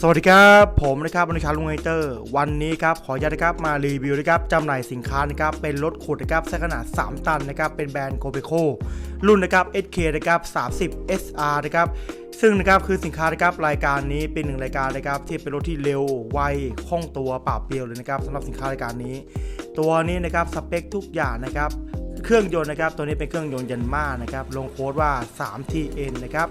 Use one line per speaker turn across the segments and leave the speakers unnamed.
สวัสดีครับผมนะครับอนุชาลุงไฮเตอร์ วันนี้ครับขออนุญาตนะครับมารีวิวนะครับจำหน่ายสินค้านะครับเป็นรถขุดนะครับไซส์ขนาด 3 ตันนะครับเป็นแบรนด์โกเบโครุ่นนะครับ SK นะครับ30 SR นะครับซึ่งนะครับคือสินค้านะครับรายการนี้เป็นหนึ่งรายการนะครับที่เป็นรถที่เร็วไวคล่องตัวปราบเปรียวเลยนะครับสำหรับสินค้ารายการนี้ ตัวนี้นะครับสเปคทุกอย่างนะครับเครื่องยนต์นะครับตัวนี้เป็นเครื่องยนต์ยันมานะครับลงโค้ดว่า 3TN นะครับ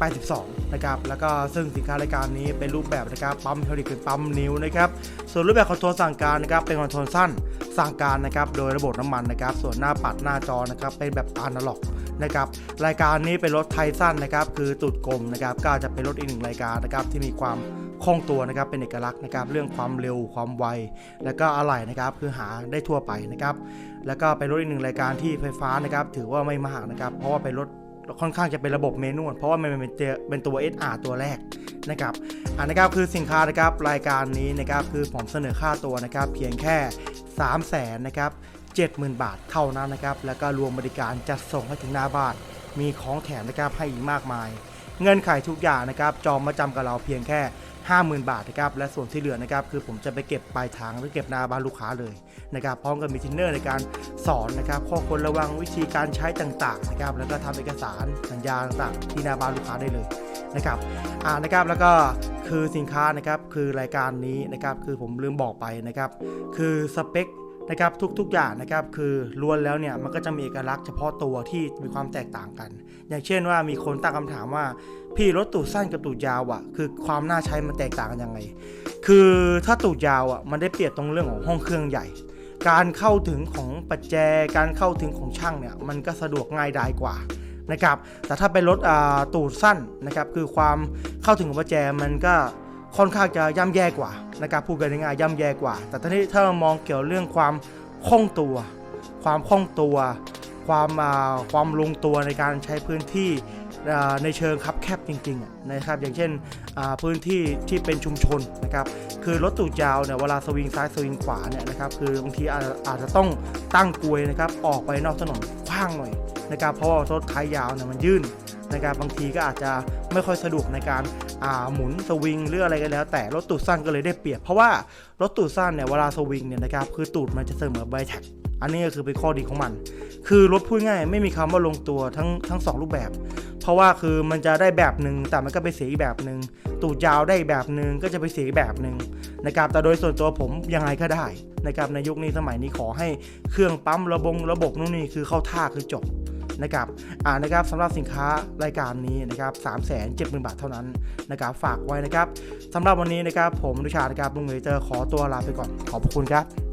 82 นะครับ แล้วก็ซึ่งสินค้ารายการนี้เป็นรูปแบบนะครับปั๊มเทอริกเป็นปั๊มนิ้วนะครับ ส่วนรูปแบบคอนโทรลสั่งการนะครับเป็นคอนโทรลสั้นสั่งการนะครับโดยระบบน้ำมันนะครับ ส่วนหน้าปัดหน้าจอนะครับเป็นแบบอนาล็อกนะครับรายการนี้เป็นรถไทสั้นนะครับคือตูดกลมนะครับก็จะเป็นรถอีกหนึ่งรายการนะครับที่มีความคล่องตัวนะครับเป็นเอกลักษณ์นะครับเรื่องความเร็วความไว แล้วก็อะไหล่นะครับคือหาได้ทั่วไปนะครับแล้วก็เป็นรถอีกหนึ่งรายการที่ไฟฟ้านะครับถือว่าไม่มากนะครับเพราะว่าเป็นรถ ค่อนข้างจะเป็นระบบเมนูเพราะว่ามันเป็นตัวเป็นตัว SR ตัวแรกนะครับอันนะครับคือสินค้านะครับรายการนี้นะครับคือผมเสนอค่าตัวนะครับเพียงแค่ 3 0 0แสนนะครับ70,000 บาทเท่านั้นนะครับแล้วก็รวมบริการจัดส่งให้ถึงหน้าบ้านมีของแถมนะครับให้อีกมากมาย เงินไขทุกอย่างนะครับจองมาจำกับเราเพียงแค่ 50,000 บาทนะครับและส่วนที่เหลือนะครับคือผมจะไปเก็บปลายทางหรือเก็บนาบ้านลูกค้าเลยนะครับพร้อมกับมีทินเนอร์ในการสอนนะครับข้อควรระวังวิธีการใช้ต่างๆนะครับแล้วก็ทำเอกสารสัญญาต่างๆ ที่นาบ้านลูกค้าได้เลยนะครับอ่านะครับแล้วก็คือสินค้านะครับคือรายการนี้นะครับคือผมลืมบอกไปนะครับคือสเปค นะครับทุกๆอย่างนะครับคือล้วนแล้วเนี่ยมันก็จะมีเอกลักษณ์เฉพาะตัวที่มีความแตกต่างกัน อย่างเช่นว่ามีคนตั้งคำถามว่า พี่รถตูดสั้นกับตูดยาวอะ่ะคือความน่าใช้มันแตกต่างกันยังไง คือถ้าตูดยาวอะ่ะมันได้เปรียบตรงเรื่องของห้องเครื่องใหญ่ การเข้าถึงของปัจแจการเข้าถึงของช่างเนี่ยมันก็สะดวกง่ายดายกว่านะครับแต่ถ้าเป็นรถอ่าตูดสั้นนะครับคือความเข้าถึงของปัจแจมันก็ ค่อนข้างจะย่ำแย่กว่านะครับพูดกันง่ายๆย่ำแย่กว่า แต่ตอนนี้ถ้าเรามองเกี่ยวเรื่องความคล่องตัว ความคล่องตัว ความความลงตัวในการใช้พื้นที่ในเชิงคับแคบจริงๆนะครับอย่างเช่นพื้นที่ที่เป็นชุมชนนะครับคือรถตูดยาวเนี่ยเวลาสวิงซ้ายสวิงขวาเนี่ยนะครับคือบางทีอาจอาจจะต้องตั้งกลวยนะครับออกไปนอกถนนกว้างหน่อยนะครับเพราะว่ารถท้ายยาวเนี่ยมันยื่น นะครับบางทีก็อาจจะไม่ค่อยสะดวกในการาหมุนสวิงหรืออะไรก็แล้ว แต่รถตูดสั้นก็เลยได้เปรียบ เพราะว่ารถตูดสั้นเนี่ยเวลาสวิงเนี่ยนะครับคือตูดมันจะเสมอใบแท็กอันนี้ก็คือเป็นข้อดีของมัน คือรถพูดง่ายไม่มีคำว่าลงตัวทั้งทั้งสองรูปแบบ เพราะว่าคือมันจะได้แบบหนึ่งแต่มันก็ไปเสียอีกแบบหนึ่งตูดยาวได้อีกแบบหนึ่งก็จะไปเสียอีกแบบหนึ่งนะครับแต่โดยส่วนตัวผมยังไงก็ได้นะครับในยุคนี้สมัยนี้ขอให้เครื่องปั๊มระบงระบบนู่นนี่คือเข้าท่าคือจบ นะครับอ่านะครับสำหรับสินค้ารายการนี้นะครับสามแสนเจ็ดหมื่นบาทเท่านั้นนะครับฝากไว้นะครับสำหรับวันนี้นะครับผมนุชานะครับลุงเมเจอร์ขอตัวลาไปก่อนขอบคุณครับ